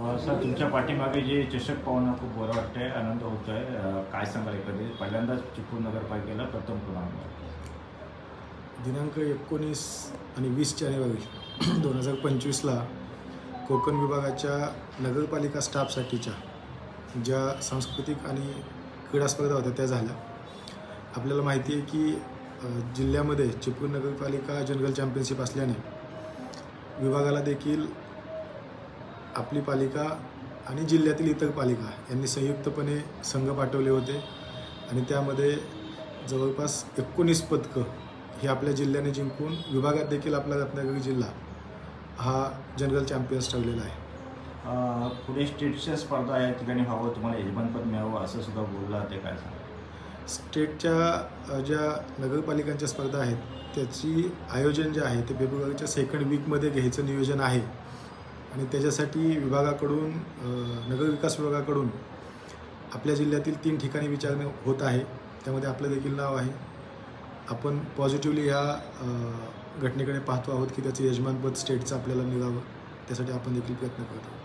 Sir तुमच्या पाठीमागे जे चषक पाहून खूप बरं वाटतंय आनंद होतोय. आहे काय सांगाल एखादी? पहिल्यांदाच चिपळूण नगरपालिकेला प्रथम क्रमांक दिनांक एकोणीस आणि वीस जानेवारी दोन हजार पंचवीसला कोकण विभागाच्या नगरपालिका स्टाफसाठीच्या ज्या सांस्कृतिक आणि क्रीडा स्पर्धा होत्या त्या झाल्या. आपल्याला माहिती आहे की जिल्ह्यामध्ये चिपळूण नगरपालिका जनरल चॅम्पियनशिप असल्याने विभागाला देखील आपली पालिका आणि जिल्ह्यातील इतर पालिका यांनी संयुक्तपणे संघ पाठवले होते. आणि त्यामध्ये जवळपास एकोणीस पदकं ही आपल्या जिल्ह्याने जिंकून विभागात देखील आपला रत्नागिरी जिल्हा हा जनरल चॅम्पियन्स ठरलेला आहे. पुढे स्टेटच्या स्पर्धा या ठिकाणी व्हावं तुम्हाला यजमानपद मिळावं असं सुद्धा बोलला ते काय सांगा? स्टेटच्या ज्या नगरपालिकांच्या स्पर्धा आहेत त्याची आयोजन जे आहे ते फेब्रुवारीच्या सेकंड वीकमध्ये घ्यायचं नियोजन आहे. आणि त्याच्यासाठी विभागाकडून नगरविकास विभागाकडून आपल्या जिल्ह्यातील तीन ठिकाणी विचारणे होत आहे. त्यामध्ये आपलं देखील नाव आहे. आपण पॉझिटिव्हली ह्या घटनेकडे पाहतो आहोत की त्याचं यजमानपद स्टेटचं आपल्याला मिळावं त्यासाठी आपण देखील प्रयत्न करतो